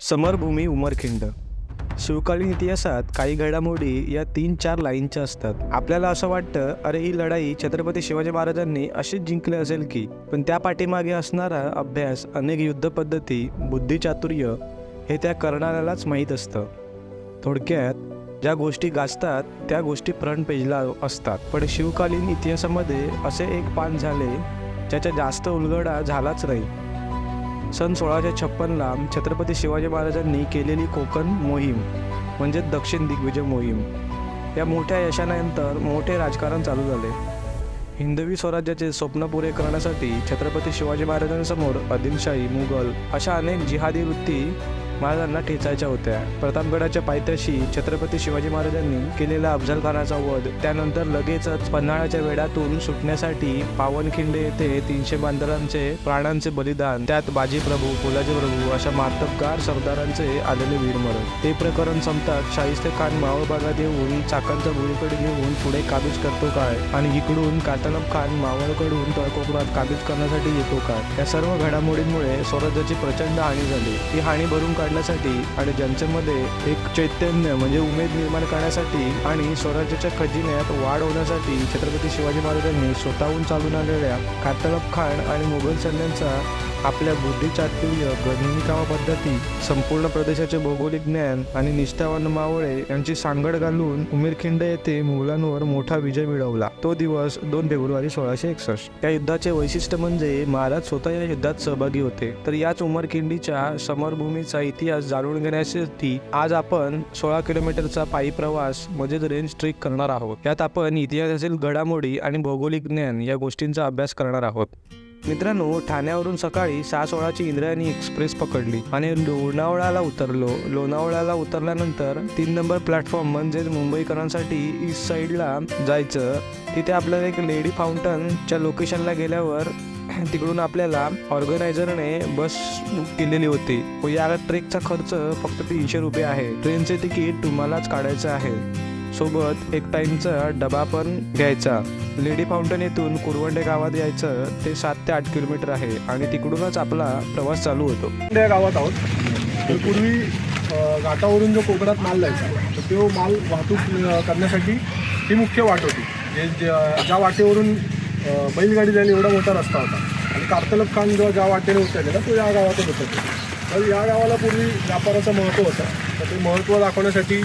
समरभूमी उमरखिंड. शिवकालीन इतिहासात काही घडामोडी या तीन चार लाईनच्या असतात. आपल्याला असं वाटतं अरे ही लढाई छत्रपती शिवाजी महाराजांनी अशीच जिंकली असेल की? पण त्या पाठीमागे असणारा अभ्यास अनेक युद्धपद्धती बुद्धिचातुर्य हे त्या करणाऱ्यालाच माहीत असतं. थोडक्यात ज्या गोष्टी गाजतात त्या गोष्टी फ्रंट पेजला असतात. पण शिवकालीन इतिहासामध्ये असे एक पान झाले ज्याचा जास्त उलगडा झालाच नाही. सन सोळाशे छप्पनला छत्रपती शिवाजी महाराजांनी केलेली कोकण मोहीम म्हणजे दक्षिण दिग्विजय मोहीम. या मोठ्या यशानंतर मोठे राजकारण चालू झाले. हिंदवी स्वराज्याचे स्वप्न पुरे करण्यासाठी छत्रपती शिवाजी महाराजांसमोर आदिलशाही मुघल अशा अनेक जिहादी वृत्ती महाराजांना ठेचायच्या होत्या. प्रतापगडाच्या पायथ्याशी छत्रपती शिवाजी महाराजांनी केलेला अफजल खानाचा वध त्यानंतर लगेचच पन्हाळ्याच्या वेढातून सुटण्यासाठी पावनखिंडे येथे तीनशे बांधवांचे प्राणांचे बलिदान त्यात बाजी प्रभू फुलाजी प्रभू अशा मातबगार सरदारांचे आलेले वीरमरण. ते प्रकरण संपतात शाहिस्ते खान मावळ भागात येऊन चाकांचा गुळीकडे घेऊन पुढे काबीज करतो काय? आणि इकडून कातनब खान मावळकडून तळकोकणात काबीज करण्यासाठी येतो काय? या सर्व घडामोडींमुळे स्वराज्याची प्रचंड हानी झाली. ती हानी भरून काढण्यासाठी आणि जनतेमध्ये एक चैतन्य म्हणजे उमेद निर्माण करण्यासाठी आणि स्वराज्याच्या खजिन्यात वाढ होण्यासाठी छत्रपती शिवाजी महाराजांनी स्वतःहून चालून आलेल्या कातळब खान आणि मुघल सैन्यांचा आपल्या बुद्धिचातुर्य गणिकामा पद्धती संपूर्ण प्रदेशाचे भौगोलिक ज्ञान आणि निष्ठावान मावळे यांची सांगड घालून उमेरखिंड येथे मुघलांवर मोठा विजय मिळवला. तो दिवस दोन फेब्रुवारी सोळाशे एकसष्ट. या युद्धाचे वैशिष्ट्य म्हणजे महाराज स्वतः या युद्धात सहभागी होते. तर याच उमरखिंडीच्या समरभूमीचा इतिहास जाणून घेण्यासाठी आज आपण सोळा किलोमीटरचा पायी प्रवास म्हणजेच रेंज ट्रिक करणार आहोत. यात आपण इतिहासातील घडामोडी आणि भौगोलिक ज्ञान या गोष्टींचा अभ्यास करणार आहोत. मित्रांनो ठाण्यावरून सकाळी सहा सोळाची इंद्रायणी एक्सप्रेस पकडली आणि लोणावळ्याला उतरलो. लोणावळ्याला उतरल्यानंतर तीन नंबर प्लॅटफॉर्म म्हणजेच मुंबईकरांसाठी ईस्ट साईडला जायचं. तिथे आपल्याला एक लेडी फाउंटनच्या लोकेशनला गेल्यावर तिकडून आपल्याला ऑर्गनायझरने बस बुक केलेली होती. व या ट्रेकचा खर्च फक्त तीनशे रुपये आहे. ट्रेनचे तिकीट तुम्हालाच काढायचं आहे. सोबत एक टाईमचा डबा पण घ्यायचा. लेडी फाउंटन येथून कुरवंडे गावात यायचं. ते सात ते आठ किलोमीटर आहे आणि तिकडूनच आपला प्रवास चालू होतो. या गावात आहोत. तर पूर्वी घाटावरून जो कोकणात माल जायचा तर तो माल वाहतूक करण्यासाठी ही मुख्य वाट होती. जे ज्या ज्या वाटेवरून बैलगाडी जाईल एवढा मोठा रस्ता होता. आणि कार्तलब खान जेव्हा ज्या वाटेने उतरलेला तो या गावातच होता. तर या गावाला पूर्वी व्यापाराचं महत्त्व होतं. तर ते महत्त्व दाखवण्यासाठी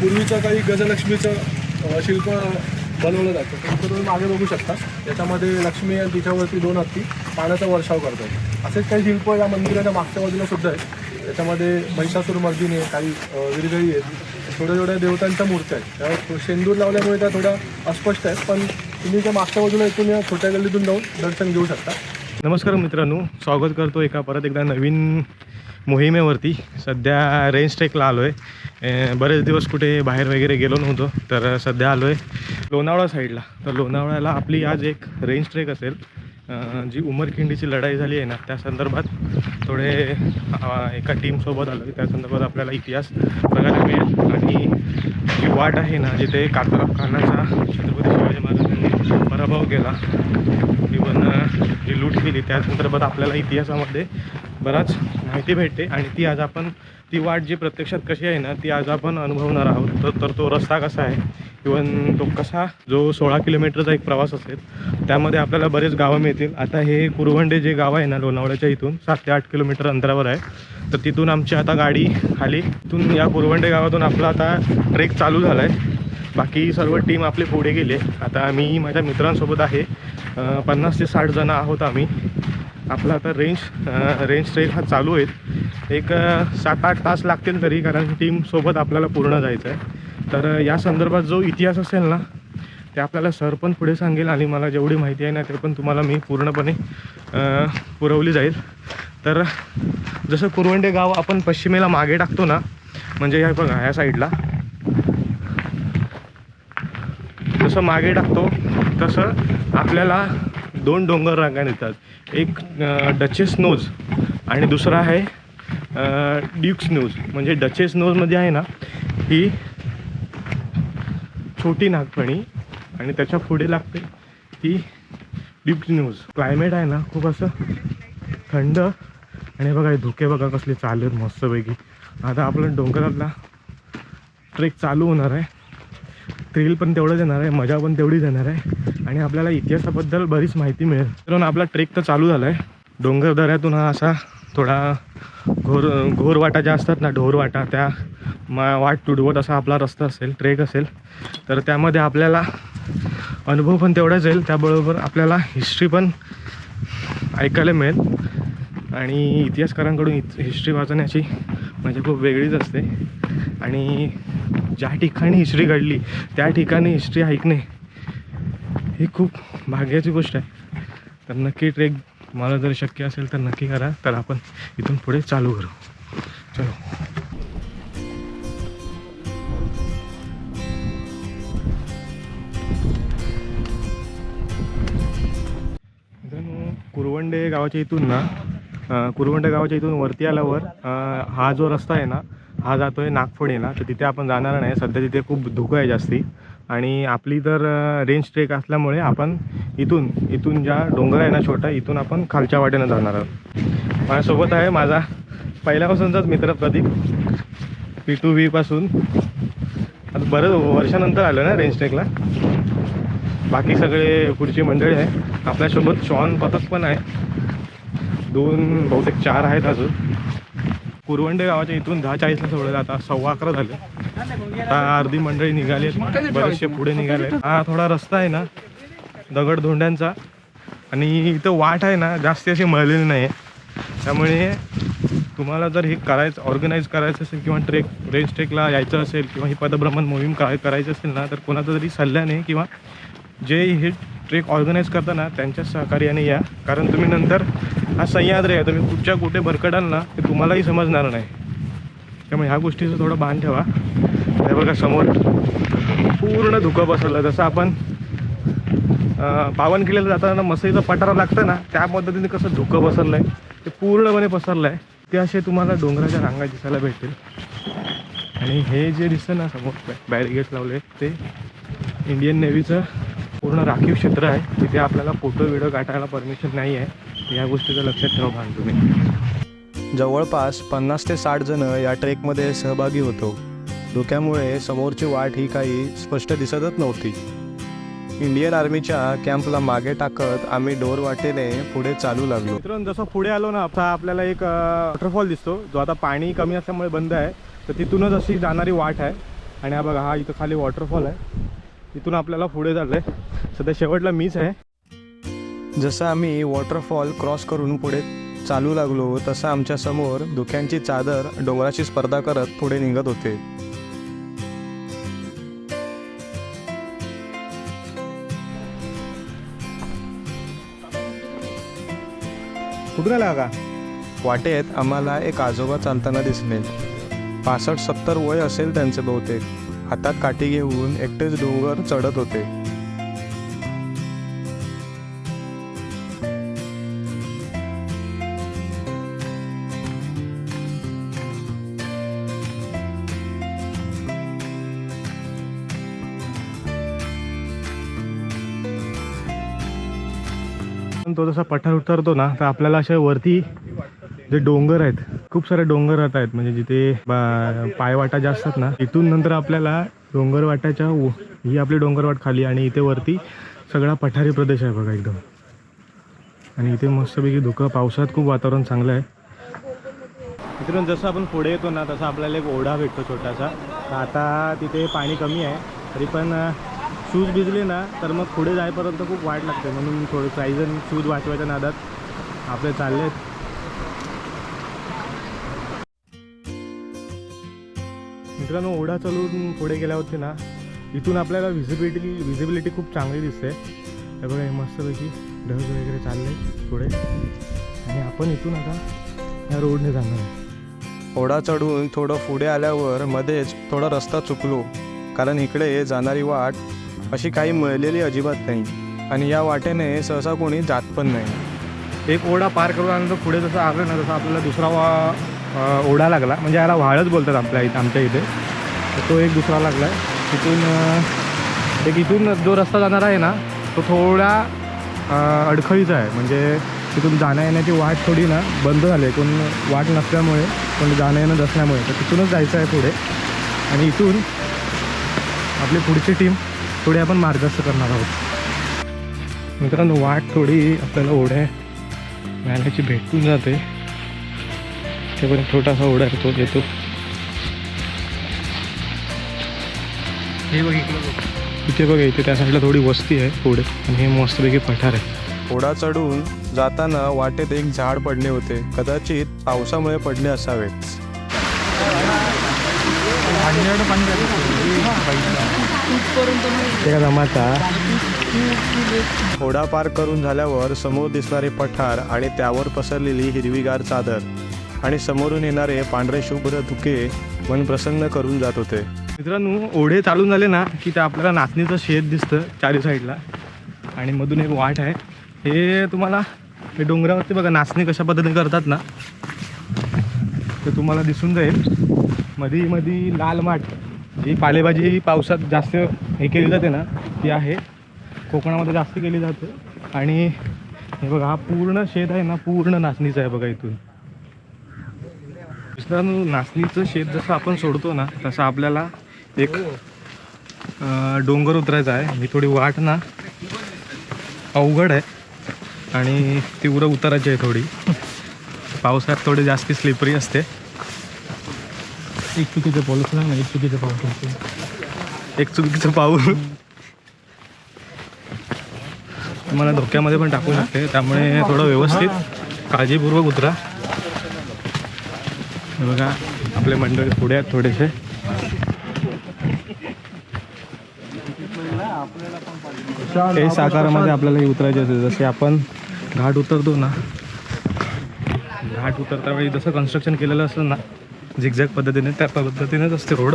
पूर्वीचं काही गजलक्ष्मीचं शिल्प बनवलं जातं. तर तुम्ही मागे बघू शकता. याच्यामध्ये लक्ष्मी आणि तिच्यावरती दोन हत्ती पाण्याचा वर्षाव करतात. असेच काही शिल्प या मंदिराच्या मागच्या बाजूला सुद्धा आहेत. त्याच्यामध्ये महिषासूर मर्दिनी आहे काही विरगळी आहेत. थोड्या थोड्या देवतांच्या मूर्त्या आहेत. त्या शेंदूर लावल्यामुळे त्या थोड्या अस्पष्ट आहेत. पण तुम्ही त्या मागच्या बाजूला इथून या छोट्या गल्लीतून जाऊन दर्शन घेऊ शकता. नमस्कार मित्रांनो स्वागत करतो एका परत एकदा नवीन मोहिमेवरती. सध्या रेंज ट्रेकला आलो आहे बरेच दिवस कुठे बाहेर वगैरे गेलो नव्हतो तर सध्या आलो आहे लोणावळा साईडला तर लोणावळ्याला आपली आज एक रेंज ट्रेक असेल. जी उमरखिंडीची लढाई झाली आहे ना त्या संदर्भात थोडे एका टीमसोबत आलो त्या संदर्भात आपल्याला इतिहास बघायला मिळेल. आणि जी वाट आहे ना जिथे कातरब खानाचा छत्रपती शिवाजी महाराजांनी पराभव केला जी लूट केली त्या संदर्भात आपल्याला इतिहासामध्ये बराच माहिती भेटते आणि ती आज आपण ती वाट जी प्रत्यक्षात कशी आहे ना ती आज आपण अनुभवणार आहोत. तर तर तो रस्ता कसा आहे? इवन तो कसा जो सोळा किलोमीटरचा एक प्रवास असेल त्यामध्ये आपल्याला बरेच गावं मिळतील. आता हे कुरवंडे जे गाव आहे ना लोणावळ्याच्या इथून सात ते आठ किलोमीटर अंतरावर आहे. तर तिथून आमची आता गाडी खाली तिथून या कुरवंडे गावातून आपला आता ट्रेक चालू झाला आहे बाकी सर्व टीम आपले पुढे गेले आता मी माझ्या मित्रांसोबत आहे. पन्नास ते साठ जणं आहोत आम्ही. आपला आता रेंज रेंज ट्रेक हा चालू आहे. एक सात आठ तास लागतील तरी कारण टीमसोबत आपल्याला पूर्ण जायचं आहे तर या संदर्भात जो इतिहास असेल ना ते आपल्याला सर पण पुढे सांगेल आणि मला जेवढी माहिती आहे ना ते पण तुम्हाला मी पूर्णपणे पुरवली जाईल. तर जसं कुरवंडे गाव आपण पश्चिमेला मागे टाकतो ना म्हणजे ह्या बघा ह्या साईडला जसं मागे टाकतो तसं आपल्याला दोन डोंगर रांगा येतात एक डचेस नोज आणि दुसरा आहे ड्युक्स नोज म्हणजे डचेस नोजमध्ये आहे ना ही छोटी नागपणी आणि त्याच्या पुढे लागते ती ड्युक्स न्यूज क्लायमेट आहे ना खूप असं थंड आणि बघा हे धुके बघा कसले चालू आहेत मस्तपैकी. आता आपलं डोंगरातला ट्रेक चालू होणार आहे. थ्रिल पण तेवढंच येणार आहे मजा पण तेवढीच येणार आहे. आणि आपल्याला इतिहासाबद्दल बरीच माहिती मिळेल. मित्रांनो आपला ट्रेक तर चालू झाला आहे डोंगर दऱ्यातून हा असा थोडा घोर घोर वाटा ज्या असतात ना ढोर वाटा त्या मा वाट तुडवत असा आपला रस्ता असेल ट्रेक असेल. तर त्यामध्ये आपल्याला अनुभव पण तेवढाच येईल. त्याबरोबर आपल्याला हिस्ट्री पण ऐकायला मिळेल. आणि इतिहासकारांकडून इत हिस्ट्री वाचण्याची म्हणजे खूप वेगळीच असते. आणि ज्या ठिकाणी हिस्ट्री घडली त्या ठिकाणी हिस्ट्री ऐकणे ही खूप भाग्याची गोष्ट आहे. तर नक्की ट्रेक मला जर शक्य असेल तर नक्की करा. तर आपण इथून पुढे चालू करू. चलो. कुरवंडे गावाच्या इथून ना कुरवंडे गावाच्या इथून वरती आल्यावर हा जो रस्ता आहे ना हा जातो आहे नागफोडेला. तर तिथे आपण जाणार नाही. सध्या तिथे खूप धुकं आहे जास्ती. आणि आपली तर रेंज ट्रेक असल्यामुळे आपण इथून इथून ज्या डोंगर आहे ना छोटा इथून आपण खालच्या वाटेनं जाणार आहोत. माझ्यासोबत आहे माझा पहिल्यापासूनचाच मित्र प्रदीप. पी टू व्हीपासून आता बरंच वर्षानंतर आलं ना रेंज ट्रेकला बाकी सगळे पुढची मंडळी आहे. आपल्यासोबत शॉन पथक पण आहे. दोन बहुतेक चार आहेत अजून. कुरवंडे गावाच्या इथून दहा चाळीसला सोडलं आता सव्वा अकरा झाले. आता अर्धी मंडळी निघाली आहेत. बरेचसे पुढे निघाले हा थोडा रस्ता आहे ना दगड धोंड्यांचा. आणि इथं वाट आहे ना जास्ती अशी मळलेली नाही आहे त्यामुळे तुम्हाला जर हे करायचं ऑर्गनाईज करायचं असेल किंवा ट्रेक रेंज ट्रेकला यायचं असेल किंवा ही पदभ्रमण मोहीम काय करायची असेल ना तर कोणाचा तरी नाही किंवा जे हे ट्रेक ऑर्गनाईज करताना त्यांच्या सहकार्याने या. कारण तुम्ही नंतर हा सह्याद्री आहे. तुम्ही कुठच्या कुठे भरकडाल ना ते तुम्हालाही समजणार नाही. त्यामुळे ह्या गोष्टीचं थोडं भान ठेवा. हे बघा समोर पूर्ण धुकं बसवलं जसं आपण पावन किल्ल्याला जाताना मसईचा पठार लागतं ना त्या पद्धतीने कसं धुकं बसरलं आहे ते पूर्णपणे पसरलं आहे ते असे तुम्हाला डोंगराच्या रांगा दिसायला भेटतील. आणि हे जे दिसतं ना समोर बॅरिगेट लावले ते इंडियन नेव्हीचं पूर्ण राखीव क्षेत्र आहे. तिथे आपल्याला फोटो व्हिडिओ काढायला परमिशन नाही आहे या गोष्टीचं लक्षात ठेवा भान तुम्ही. जवळपास पन्नास ते साठ जण या ट्रेकमध्ये सहभागी होतो. धुक्यामुळे समोरची वाट ही काही स्पष्ट दिसतच नव्हती. इंडियन आर्मीच्या कॅम्पला मागे टाकत आम्ही डोर वाटेने पुढे चालू लागलो. मित्रांनो जसं पुढे आलो ना आता आपल्याला एक वॉटरफॉल दिसतो जो आता पाणी कमी असल्यामुळे बंद आहे. तर तिथूनच अशी जाणारी वाट आहे. आणि हा बघा हा इथं खाली वॉटरफॉल आहे. तिथून आपल्याला पुढे चाललं आहे सध्या शेवटला मीच आहे. जसं आम्ही वॉटरफॉल क्रॉस करून पुढे चालू लागलो तसं आमच्यासमोर धुक्यांची चादर डोंगराची स्पर्धा करत पुढे निघत होते. कुठून आला का? वाटेत आम्हाला एक आजोबा चालताना दिसले. पासष्ट सत्तर वय असेल त्यांचे बहुतेक. हातात काठी घेऊन एकटेच डोंगर चढत होते. तो जसा पठार उतरतो ना तर आपल्याला अशा वरती जे डोंगर आहेत खूप सारे डोंगर राहत आहेत. म्हणजे जिथे बा- पायवाटा ज्या असतात ना इथून नंतर आपल्याला डोंगर वाटाच्या ही आपली डोंगरवाट खाली आणि इथे वरती सगळा पठारी प्रदेश आहे बघा एकदम. आणि इथे मस्तपैकी धुकं पावसात खूप वातावरण चांगलं आहे. मित्रांनो जसं आपण पुढे येतो ना तसं आपल्याला एक ओढा भेटतो छोटासा. तर आता तिथे पाणी कमी आहे तरी पण शूज भिजले ना तर मग पुढे जाईपर्यंत खूप वाट लागते. म्हणून थोडं साईजन शूज वाचवायच्या नादात आपले चालले आहेत. मित्रांनो ओढा चालून पुढे गेल्यावरती ना इथून आपल्याला व्हिजिबिलिटी व्हिजिबिलिटी खूप चांगली दिसते. हे बघा हे मस्तपैकी ढग वगैरे चालले पुढे. आणि आपण इथून आता या रोडने जाणार आहे. ओढा चढून थोडं पुढे आल्यावर मध्येच थोडा रस्ता चुकलो. कारण इकडे जाणारी वाट अशी काही मिळलेली अजिबात नाही. आणि या वाटेने सहसा कोणी जात पण नाही. एक ओढा पार करून आल्यानंतर पुढे जसं आलं ना तसं आपल्याला दुसरा वा ओढा लागला. म्हणजे याला व्हाळच बोलतात आपल्या इथं आमच्या इथे. तर तो एक दुसरा लागला आहे तिथून एक इथून जो रस्ता जाणार आहे ना तो थोडा अडखळीचा आहे. म्हणजे तिथून जाण्या येण्याची वाट थोडी ना बंद झाली. आहे कोण वाट नसल्यामुळे कोण जाणं येणं नसल्यामुळे. तर तिथूनच जायचं आहे पुढे. आणि इथून आपली पुढची टीम थोडी आपण मार्गस्थ करणार आहोत. मित्रांनो वाट थोडी आपल्याला ओढ्या मिळाल्याची भेटून जाते. ते पण छोटासा ओढा तो येतो हे बघ. इथे बघा इथे त्या साईडला थोडी वस्ती आहे पुढे आणि हे मस्तपैकी पठार आहे. ओढा चढून जाताना वाटेत एक झाड पडले होते. कदाचित पावसामुळे पडले असावेत. ते जमाचा ओढा पार करून झाल्यावर समोर दिसणारे पठार आणि त्यावर पसरलेली हिरवीगार चादर आणि समोरून येणारे पांढरे शुभ्र धुके मन प्रसन्न करून जात होते. मित्रांनो ओढे चालून झाले ना की ते आपल्याला नाचणीचं शेत दिसतं चारी साईडला. आणि मधून एक वाट आहे. हे तुम्हाला हे डोंगरावरती बघा नाचणी कशा पद्धतीने करतात ना ते तुम्हाला दिसून जाईल. मधी मधी लाल माठ जी पालेभाजी पावसात जास्त हे केली जाते ना ती आहे. कोकणामध्ये जास्त केली जाते. आणि हे बघा हा पूर्ण शेत आहे ना पूर्ण नाचणीचं आहे बघा इथून. मित्रांनो नाचणीचं शेत जसं आपण सोडतो ना तसं आपल्याला एक डोंगर उतरायचा आहे. ही थोडी वाट ना अवघड आहे. आणि तीव्र उतरायची आहे थोडी. पावसाळ्यात थोडी जास्त स्लिपरी असते. एक चुकीचं पाऊस ना एक चुकीचं पाऊस एक चुकीचं पाऊल तुम्हाला धोक्यामध्ये पण टाकू शकते. त्यामुळे थोडं व्यवस्थित काळजीपूर्वक उतरा. बघा आपले मंडळी पुढे आहेत थोडेसे. हे साकारामध्ये आपल्याला हे उतरायचे असते जसे आपण घाट उतरतो ना. घाट उतरता वेळी जसं कन्स्ट्रक्शन केलेलं असतं ना झिगझॅग पद्धतीने त्या पद्धतीनेच असते रोड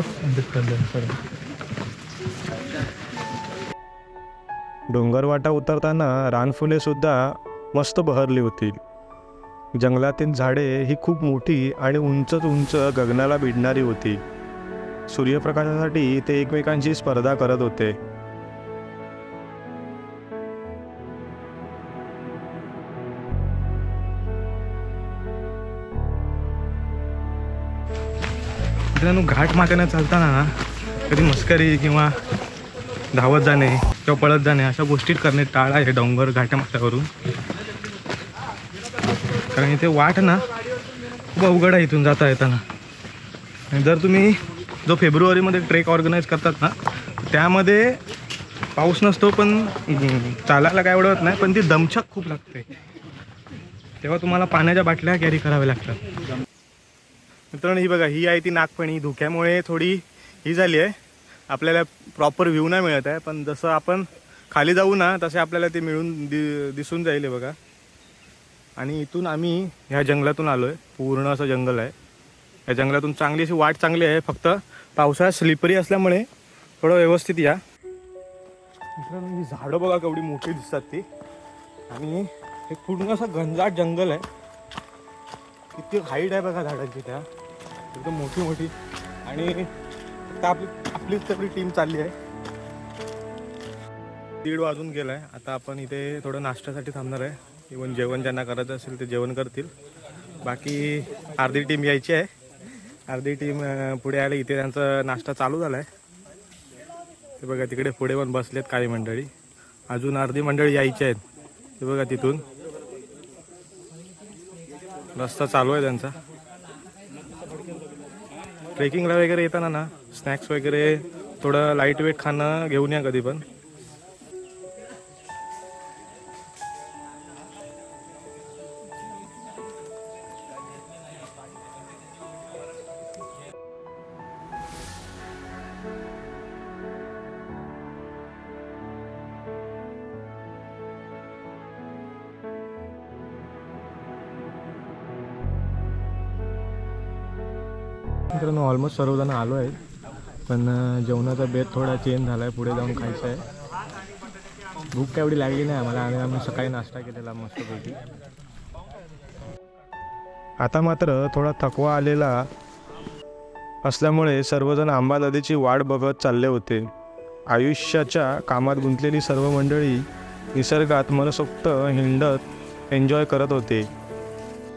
डोंगरवाटा उतरताना रानफुले सुद्धा मस्त बहरली होती. जंगलातील झाडे ही खूप मोठी आणि उंचच उंच गगनाला भिडणारी होती. सूर्यप्रकाशासाठी ते एकमेकांची स्पर्धा करत होते. मित्रांनो घाट माथ्याने चालताना ना कधी मस्करी किंवा धावत जाणे किंवा पळत जाणे अशा गोष्टी करणे टाळा आहे डोंगर घाट्या माथ्यावरून कारण इथे वाट ना खूप अवघड आहे इथून जाता येताना. आणि जर तुम्ही जो फेब्रुवारीमध्ये ट्रेक ऑर्गनाईज करतात ना त्यामध्ये पाऊस नसतो पण चालायला काय एवढं नाही पण ती दमछक खूप लागते. तेव्हा तुम्हाला पाण्याच्या बाटल्या कॅरी कराव्या लागतात. मित्रांनो ही बघा ही आहे ती नागपणी धुक्यामुळे थोडी ही झाली आहे. आपल्याला प्रॉपर व्ह्यू नाही मिळत आहे पण जसं आपण खाली जाऊ ना तसे आपल्याला ते मिळून दि दिसून जाईल बघा. आणि इथून आम्ही ह्या जंगलातून आलो आहे पूर्ण असं जंगल आहे. या जंगलातून चांगली अशी वाट चांगली आहे. फक्त पावसाळ्यात स्लिपरी असल्यामुळे थोडं व्यवस्थित या. मित्रांनो ही झाडं बघा केवढी मोठी दिसतात ती. आणि हे पूर्ण असं घनदाट जंगल आहे. किती हाईट आहे बघा झाडांची त्या. एकदम मोठी मोठी. आणि फक्त आपली आपलीच तेवढी टीम चालली आहे. दीड वाजून गेला आहे आता आपण इथे थोडं नाश्त्यासाठी थांबणार आहे. इवन जेवण ज्यांना करायचं असेल ते जेवण करतील. बाकी अर्धी टीम यायची आहे. अर्धी टीम पुढे आली इथे त्यांचा नाश्ता चालू झाला आहे ते बघा तिकडे पुढे पण बसलेत काही मंडळी. अजून अर्धी मंडळी यायची आहेत. ते बघा तिथून. रस्ता चालू आहे त्यांचा. ट्रेकिंगला वगैरे येताना ना स्नॅक्स वगैरे थोडं लाइट वेट खाणं घेऊन या कधी पण. मित्रांनो ऑलमोस्ट सर्वजण आलो आहेत पण जेवणाचा बेत थोडा चेंज झाला आहे पुढे जाऊन खायचं आहे. भूक काय एवढी लागली नाही आम्हाला. आणि आम्ही सकाळी नाश्ता केलेला मस्तपैकी. आता मात्र थोडा थकवा आलेला असल्यामुळे सर्वजण आंबा नदीची वाट बघत चालले होते. आयुष्याच्या कामात गुंतलेली सर्व मंडळी निसर्गात मनसोक्त हिंडत एन्जॉय करत होते.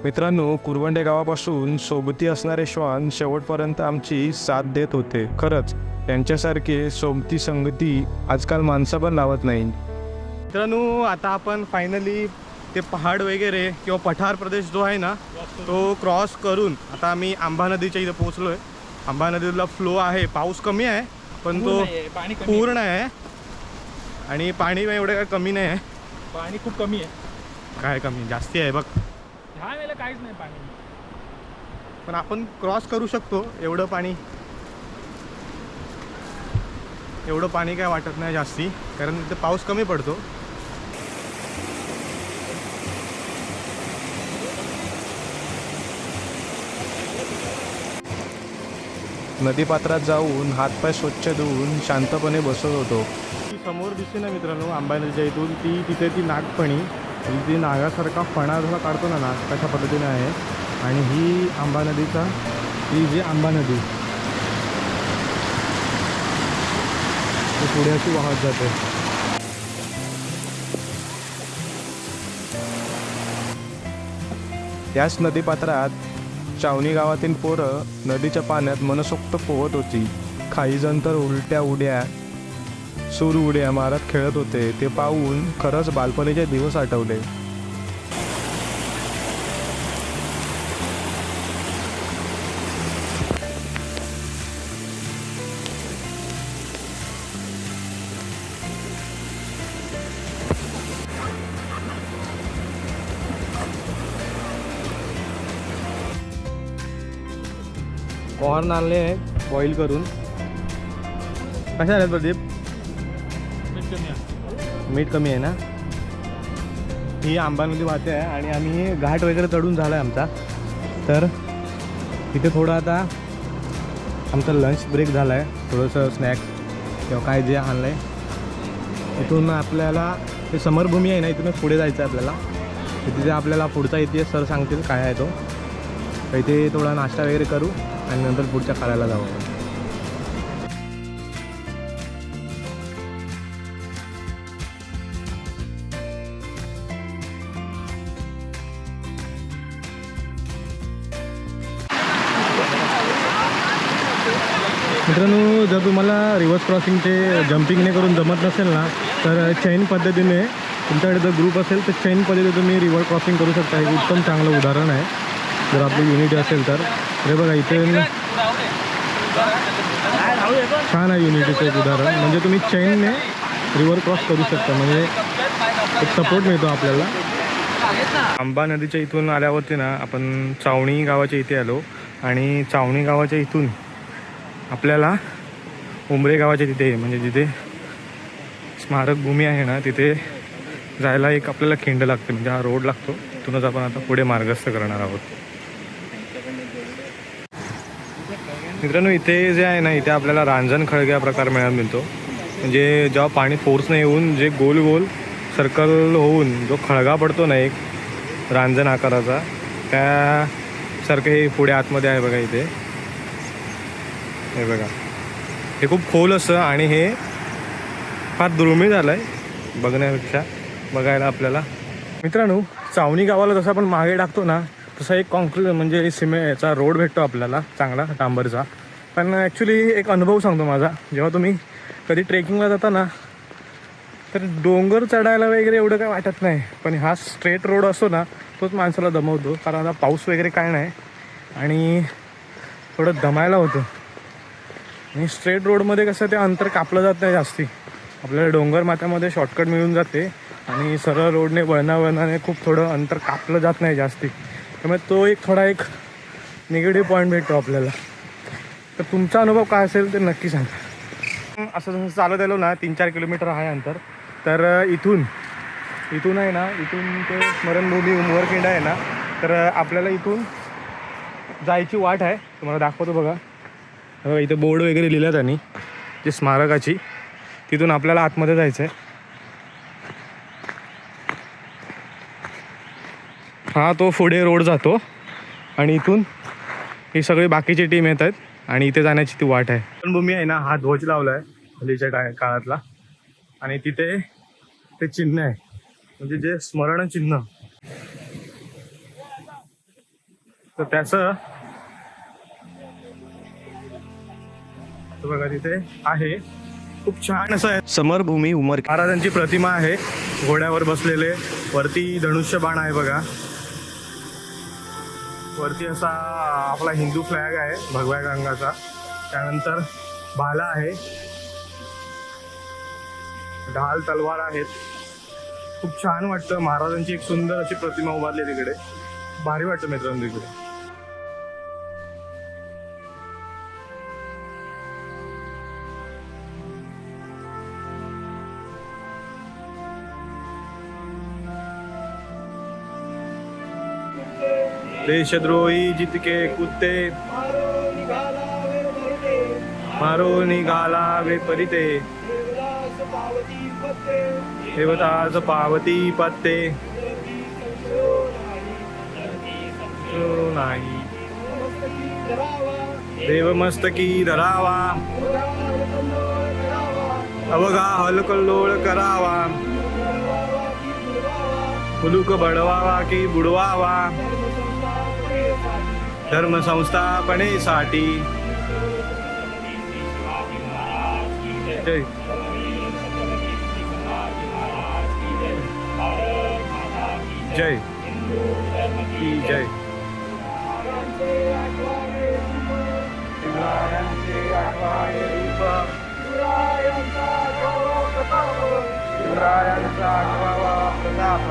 मित्रांनो कुरवंडे गावापासून सोबती असणारे श्वान शेवटपर्यंत आमची साथ देत होते. खरंच त्यांच्यासारखे सोबती संगती आजकाल माणसं पण लावत नाही मित्रांनो आता आपण फायनली ते पहाड वगैरे किंवा पठार प्रदेश जो आहे ना तो क्रॉस करून आता आम्ही आंबा नदीच्या इथं पोहोचलो आहे आंबा नदीला फ्लो आहे. पाऊस कमी आहे पण तो पाणी पूर्ण आहे. आणि पाणी एवढं काय कमी नाही आहे. पाणी खूप कमी आहे. काय कमी? जास्ती आहे बघ. ह्या वेळेला काहीच नाही पाणी. पण आपण क्रॉस करू शकतो एवढं पाणी. एवढं पाणी काय वाटत नाही जास्ती कारण तिथे पाऊस कमी पडतो. नदीपात्रात जाऊन हातपाय स्वच्छ धुवून शांतपणे बसत होतो. ती समोर दिसते ना मित्रांनो आंबा नदीच्या इथून ती तिथे ती नागपणी जी नागासारखा फणा जसा काढतो ना नाग तशा पद्धतीने आहे. आणि ही आंबा नदीचा ही जी आंबा नदी ती पुढे अशी वाहत जाते. याच नदीपात्रात चावणी गावातील पोरं नदीच्या पाण्यात मनसोक्त पोहत होती. काही जण तर उलट्या उड्या सूर उड्या मारत खेळत होते. ते पाहून खरंच बालपणीचे दिवस आठवले. कॉर्न आणले आहे बॉईल करून कशा आहेत प्रदीप? मीठ कमी आहे ना? ही आंबा वाहते आहे आणि आम्ही घाट वगैरे चढून झाला आहे आमचा. तर इथे थोडं आता आमचा लंच ब्रेक झाला आहे थोडंसं स्नॅक्स किंवा काय जे आणलं आहे इथून आपल्याला ते समरभूमी आहे ना इथूनच पुढे जायचं आहे आपल्याला. तिथे आपल्याला पुढचा इतिहास सर सांगतील काय आहे तो. तर इथे थोडा नाश्ता वगैरे करू आणि नंतर पुढच्या काळाला जाऊ मित्रांनो जर तुम्हाला रिव्हर्स क्रॉसिंगचे जम्पिंगने करून जमत नसेल ना तर चैन पद्धतीने तुमच्याकडे जर ग्रुप असेल तर चैन पद्धतीने तुम्ही रिव्हर क्रॉसिंग करू शकता. हे उत्तम चांगलं उदाहरण आहे. जर आपली युनिटी असेल तर. अरे बघा इथे छान आहे युनिटीचं एक उदाहरण. म्हणजे तुम्ही चैनने रिव्हर क्रॉस करू शकता. म्हणजे एक सपोर्ट मिळतो आपल्याला. आंबा नदीच्या इथून आल्यावरती ना आपण चावणी गावाच्या इथे आलो. आणि चावणी गावाच्या इथून आपल्याला उमरे गावाच्या तिथे म्हणजे जिथे स्मारक भूमी आहे ना तिथे जायला एक आपल्याला खिंड लागते म्हणजे हा रोड लागतो. तिथूनच आपण आता पुढे मार्गस्थ करणार आहोत. मित्रांनो इथे जे आहे ना इथे आपल्याला रांजण खळगे हा प्रकार मिळायला मिळतो. म्हणजे जेव्हा पाणी फोर्सने येऊन जे गोल गोल सर्कल होऊन जो खळगा पडतो ना एक रांजण आकाराचा त्यासारखं हे पुढे आतमध्ये आहे बघा इथे. हे बघा. हे खूप खोल असतं आणि हे फार दुर्मिळ झालं आहे बघण्यापेक्षा बघायला आपल्याला. मित्रांनो चावणी गावाला जसं आपण मागे टाकतो ना तसा एक कॉन्क्रीट म्हणजे सिमे याचा रोड भेटतो आपल्याला चांगला डांबरचा. पण ॲक्च्युली एक अनुभव सांगतो माझा. जेव्हा तुम्ही कधी ट्रेकिंगला जाता ना तर डोंगर चढायला वगैरे एवढं काय वाटत नाही. पण हा स्ट्रेट रोड असतो ना तोच माणसाला दमवतो. कारण आता पाऊस वगैरे काय नाही आणि थोडं दमायला होतं. आणि स्ट्रेट रोडमध्ये कसं ते अंतर कापलं जात नाही जास्ती. आपल्याला डोंगर माथ्यामध्ये शॉर्टकट मिळून जाते आणि सरळ रोडने वळणावळणाने खूप थोडं अंतर कापलं जात नाही जास्ती. त्यामुळे तो एक थोडा एक निगेटिव्ह पॉईंट भेटतो आपल्याला. तर तुमचा अनुभव काय असेल ते नक्की सांगा. असं जसं चालत आलो ना तीन चार किलोमीटर आहे अंतर. तर इथून इथून आहे ना इथून ते स्मरणभूमी उमवरखिंड आहे ना तर आपल्याला इथून जायची वाट आहे. तुम्हाला दाखवतो बघा. बघा इथे बोर्ड वगैरे लिहिलं त्यांनी जे स्मारकाची. तिथून आपल्याला आतमध्ये जायचं आहे हा तो पुढे रोड जातो. आणि इथून ही सगळी बाकीची टीम येत आहेत आणि इथे जाण्याची ती वाट आहे. भूमी आहे ना हा ध्वज लावला आहे हल्लीच्या टाय काळातला. आणि तिथे ते चिन्ह आहे. म्हणजे जे स्मरण चिन्ह तर त्याचं तर बघा तिथे आहे. खूप छान असं आहे. समरभूमी उमर महाराजांची प्रतिमा आहे. घोड्यावर बसलेले. वरती धनुष्यबाण आहे बघा. वरती असा आपला हिंदू फ्लॅग आहे भगव्या रंगाचा त्यानंतर भाला आहे. ढाल तलवार आहेत. खूप छान वाटतं. महाराजांची एक सुंदर अशी प्रतिमा उभारली तिकडे. भारी वाटतं मित्रांनो तिकडे देशद्रोही जितके कुत्ते मारो निघाला वे परिते. देवताज पावती पत्ते. नाही देवमस्तकी धरावा. अवघा हलकल्लोळ करावा. फुलुक बडवावा की बुडवावा. धर्मसंस्थापनेसाठी. जय. जय. की जय. शिवरायांचा प्रताप.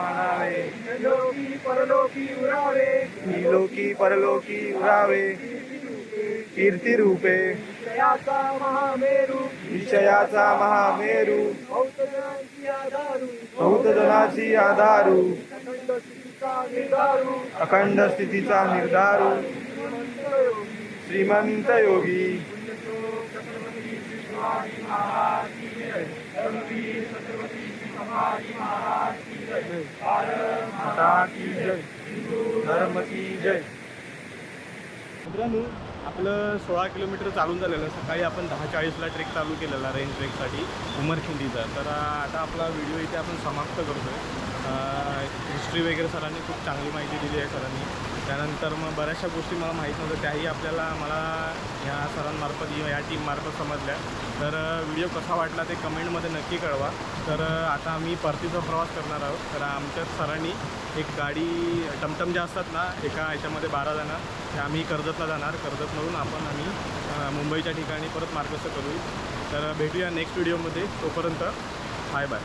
मानावे. लोकी परलोकी उरावे. कीर्ती रूपे. विषयाचा महामेरू. बहुत जनाची आधारू. अखंड स्थितीचा निर्धारू. श्रीमंत योगी. माता की जय. धर्म की जय. मित्रांनो आपलं सोळा किलोमीटर चालून झालेलं सकाळी आपण दहा चाळीसला ट्रेक चालू केलेला रेन ट्रेकसाठी उमरखिंडीचा. तर आता आपला व्हिडिओ इथे आपण समाप्त करतो आहे हिस्ट्री वगैरे सरांनी खूप चांगली माहिती दिली आहे सरांनी. त्यानंतर मग बऱ्याचशा गोष्टी मला माहीत नव्हत्या. त्याही आपल्याला मला ह्या सरांमार्फत या टीममार्फत समजल्या. तर व्हिडिओ कसा वाटला ते कमेंटमध्ये नक्की कळवा. तर आता आम्ही परतीचा प्रवास करणार आहोत. तर आमच्या सरांनी एक गाडी टमटम ज्या असतात ना एका ह्याच्यामध्ये बारा जणं त्या आम्ही कर्जतला जाणार. कर्जतमधून आपण आम्ही मुंबईच्या ठिकाणी परत मार्गस्थ करू तर भेटूया नेक्स्ट व्हिडिओमध्ये. तोपर्यंत बाय बाय